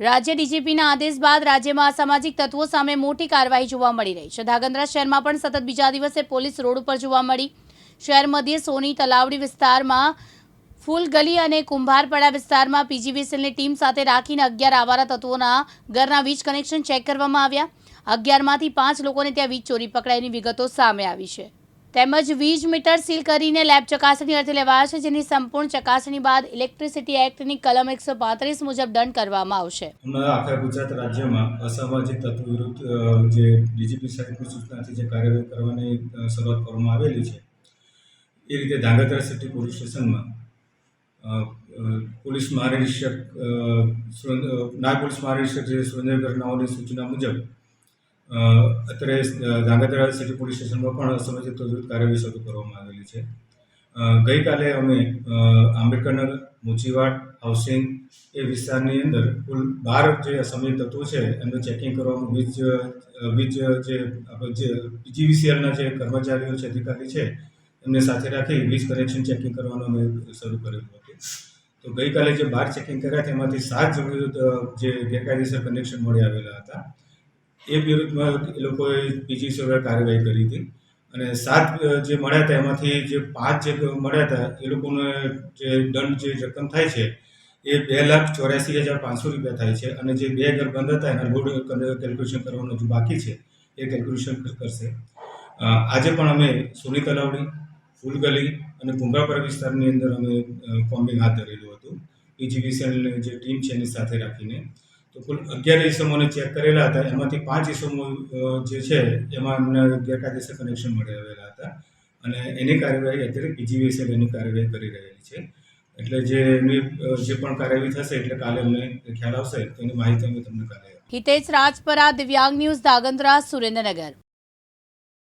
રાજ્ય ડીજીપીના આદેશ બાદ રાજ્યમાં અસામાજિક તત્વો સામે મોટી કાર્યવાહી જોવા મળી રહી છે. ધાગંદ્રા શહેરમાં પણ સતત બીજા દિવસે પોલીસ રોડ ઉપર જોવા મળી. શહેર મધ્યે સોની તલાવડી વિસ્તારમાં ફૂલ ગલી અને કુંભારપડા વિસ્તારમાં પીજીવીસીએલની ટીમ સાથે રાખીને અગિયાર આવારા તત્વોના ઘરના વીજ કનેક્શન ચેક કરવામાં આવ્યા. અગિયારમાંથી પાંચ લોકોને ત્યાં વીજ ચોરી પકડાયની વિગતો સામે આવી છે. તેમજ વીજ મીટર સીલ કરીને લેબ ચકાસણી અર્થે લેવાયા છે, જેની સંપૂર્ણ ચકાસણી બાદ ઇલેક્ટ્રિસિટી એક્ટની કલમ એકસો પાંત્રીસ મુજબ દંડ કરવામાં આવશે. આખા ગુજરાત રાજ્યમાં અસામાજિક તત્વ વિરુદ્ધ જે ડીજીપી સાહેબની સૂચનાથી જે કાર્યવાહી કરવાની શરૂઆત કરવામાં આવેલી છે, એ રીતે ધાંગધ્રા સિટી પોલીસ સ્ટેશનમાં પોલીસ મહાનિરીક્ષક સુરેન્દ્ર- નાયબ પોલીસ મહાનિરીક્ષક જે સુરેન્દ્રનગર નાઓની સૂચના મુજબ અત્યારે ધ્રાંગધ્રા સિટી પોલીસ સ્ટેશનમાં પણ સમયસર તત્વો કાર્યવાહી શરૂ કરવામાં આવેલી છે. ગઈકાલે અમે આંબેડકરનગર મુચીવાડ હાઉસિંગ એ વિસ્તારની અંદર કુલ બાર જે અસામાજિક તત્વો છે, એમનું ચેકિંગ કરવાનું, વીજ વીજ જે આપણે જે કર્મચારીઓ છે, અધિકારી છે, એમને સાથે રાખી વીજ કનેક્શન ચેકિંગ કરવાનું અમે શરૂ કરેલું હતું. તો ગઈકાલે જે બાર ચેકિંગ કર્યા, તેમાંથી સાત જે ગેરકાયદેસર કનેક્શન મળી આવેલા હતા. એ વિરુદ્ધમાં એ લોકોએ પીજી સેવા કાર્યવાહી કરી હતી. અને સાત જે મળ્યા હતા, એમાંથી જે પાંચ જે મળ્યા હતા, એ લોકોને જે દંડ જે રકમ થાય છે, એ બે લાખ ચોર્યાસી હજાર પાંચસો રૂપિયા થાય છે. અને જે બે ઘર બંધ હતા, એના લોડ કેલ્ક્યુલેશન કરવાનું હજુ બાકી છે, એ કેલ્ક્યુલેશન કરશે. આજે પણ અમે સોની તલાવડી ફૂલગલી અને કુંભરાપર વિસ્તારની અંદર અમે કોમ્બિંગ હાથ ધરેલું હતું. પીજીવીસીએલની જે ટીમ છે, એની સાથે રાખીને તો કુલ અગિયાર ઇસમોને ચેક કરેલા હતા. એમાંથી પાંચ ઇસમો જે છે, એમાં અમને ગેરકાયદેસર કનેક્શન મળી આવેલા હતા. અને એની કાર્યવાહી અત્યારે પીજીવીએસએલ એની કાર્યવાહી કરી રહેલી છે. એટલે જે એમની જે પણ કાર્યવાહી થશે, એટલે કાલે અમને ખ્યાલ આવશે. તેની માહિતી અમે તમને કાલે હિતેશ રાજપરા, દિવ્યાંગ ન્યૂઝ ધાગંદ્રા સુરેન્દ્રનગર.